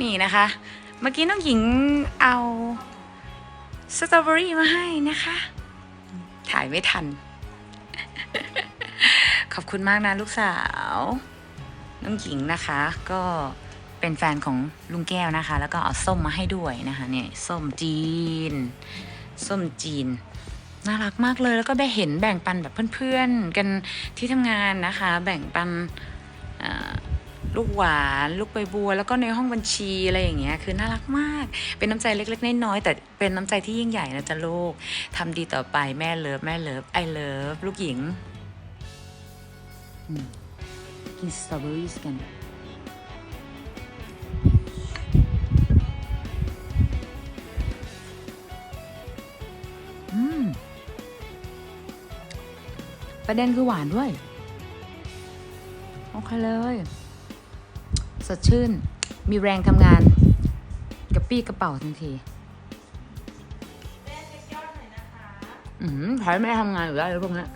นี่นะคะ เมื่อกี้น้องหญิงเอาสตรอเบอรี่มาให้นะคะ ถ่ายไม่ทัน ขอบคุณมากนะลูกสาว น้องหญิงนะคะ ก็เป็นแฟนของลุงแก้วนะคะ แล้วก็เอาส้มมาให้ด้วยนะคะเนี่ยส้มจีน ส้มจีน น่ารักมากเลยแล้วก็ได้เห็นแบ่งปันแบบเพื่อนๆ กันที่ทำงานนะคะ แบ่งปันอ่า ลูกหวาน ลูกใบบัว แล้วก็ในห้องบัญชีอะไรอย่างเงี้ยคือน่ารักมาก เป็นน้ำใจเล็กๆน้อยๆแต่เป็นน้ำใจที่ยิ่งใหญ่นะจ๊ะลูกทำดีต่อไปแม่เลิฟแม่เลิฟไอเลิฟลูกหญิงกินสตรอเบอรี่กันอืมประเด็นคือหวานด้วย โอเคเลย สดชื่น มีแรงทำงานกระปี้กระเป๋าทันทีอืมใช้แม่ทำงานอยู่ได้แล้วพวกนี้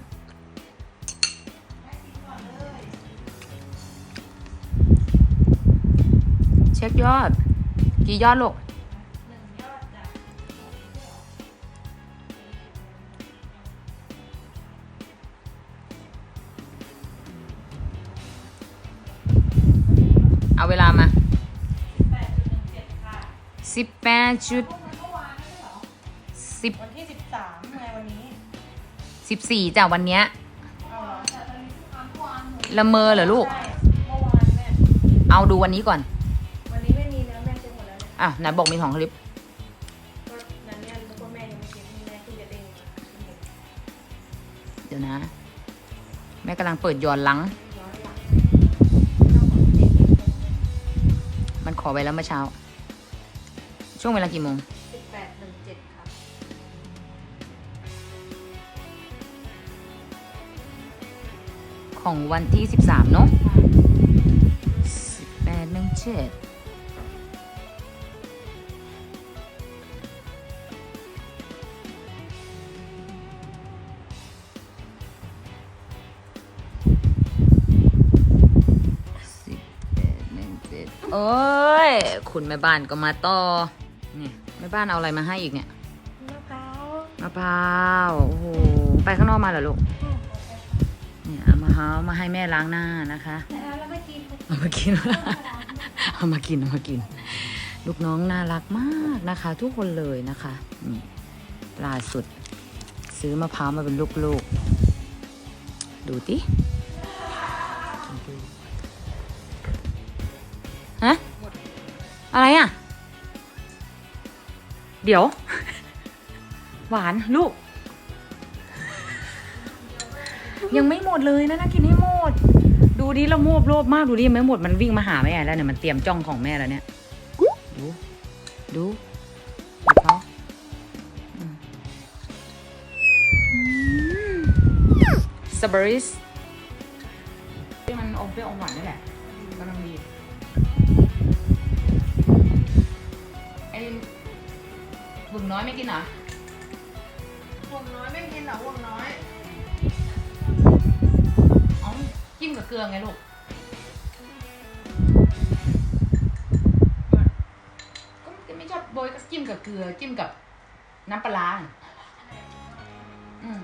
เช็คยอด กี่ยอดลูก เอาเวลามาสิบแปดจุดสิบวันที่สิบสามไงวันนี้สิบสี่จ้ะวันเนี้ยเอาเหรอละเมอเหรอลูกใช่เมื่อวานแม่เอาดูวันนี้ก่อน วันนี้ไม่มีแล้วแม่เช็คหมดแล้วเนี่ยอะไหนบอกมีสองคลิปก็นั้นเนี่ยแล้วก็แม่ยังไม่เช็คแม่เพิ่งจะเด้งมาเดี๋ยวนะ แม่กำลังเปิดย้อนหลังย้อนหลัง อไว้แล้วเมื่อเช้า ช่วงเวลากี่โมงสิบแปดหนึ่งเจ็ดครับของวันที่สิบสามเนาะสิบแปดหนึ่งเจ็ดสิบแปดหนึ่งเจ็ดโอ้ย คุณแม่บ้านก็มาต่อเนี่ยแม่บ้านเอาอะไรมาให้อีกเนี่ย มะพร้าวมะพร้าว โอ้โห ไปข้างนอกมาเหรอลูก เนี่ยเอามะพร้าวมาให้แม่ล้างหน้านะคะ แล้วไม่กินเอามากิน เอามากิน เอามากิน ลูกน้องน่ารักมากนะคะ ทุกคนเลยนะคะ นี่ล่าสุด ซื้อมะพร้าวมาเป็นลูกๆ ดูติฮ อะไรอะ เดี๋ยว หวานลูก ยังไม่หมดเลยนะนะกินให้หมด ดูดิเราโมบโลภมากดูดิยังไม่หมดมันวิ่งมาหาแม่แล้วเนี่ยมันเตรียมจ้องของแม่แล้วเนี่ย ดูดูดูเขาสตรอเบอรี่ที่มันอมเปรี้ยวอมหวานนี่แหละ มน้อยไม่กินเหรอห่วงน้อยไม่กินเหรอห่วงน้อยอ๋อจิ้มกับเกลือไงลูก ก็ไม่ชอบโบยก็จิ้มกับเกลือ จิ้มกับน้ำปลาร้าอืม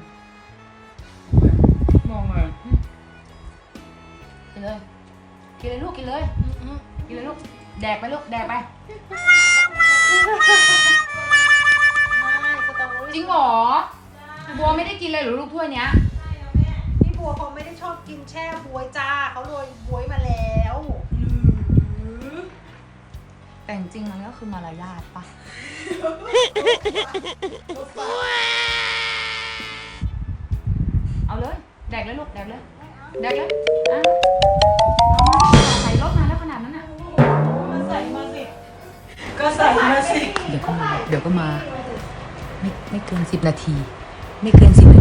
มองเลยอืมกินเลย กินเลยลูกกินเลย กินเลยลูก แดกไปลูก แดกไป จริงเหรอบัวไม่ได้กินเลยเหรือลูกถ้วยเนี้ยพี่บัวเขาไม่ได้ชอบกินแช่บวยจ้าเขาโรยบวยมาแล้วแต่จริงๆมันก็คือมารยาทปะเอาเลย แดกเลยลูกแดกเลยแดกเลยอะเอามาใส่รถมาแล้วขนาดนั้นอะมาใส่มาสิก็ใส่มาสิ เดี๋ยวก็มา เดี๋ยวก็มา ไม่ไม่เกินสิบนาที ไม่เกินสิบนา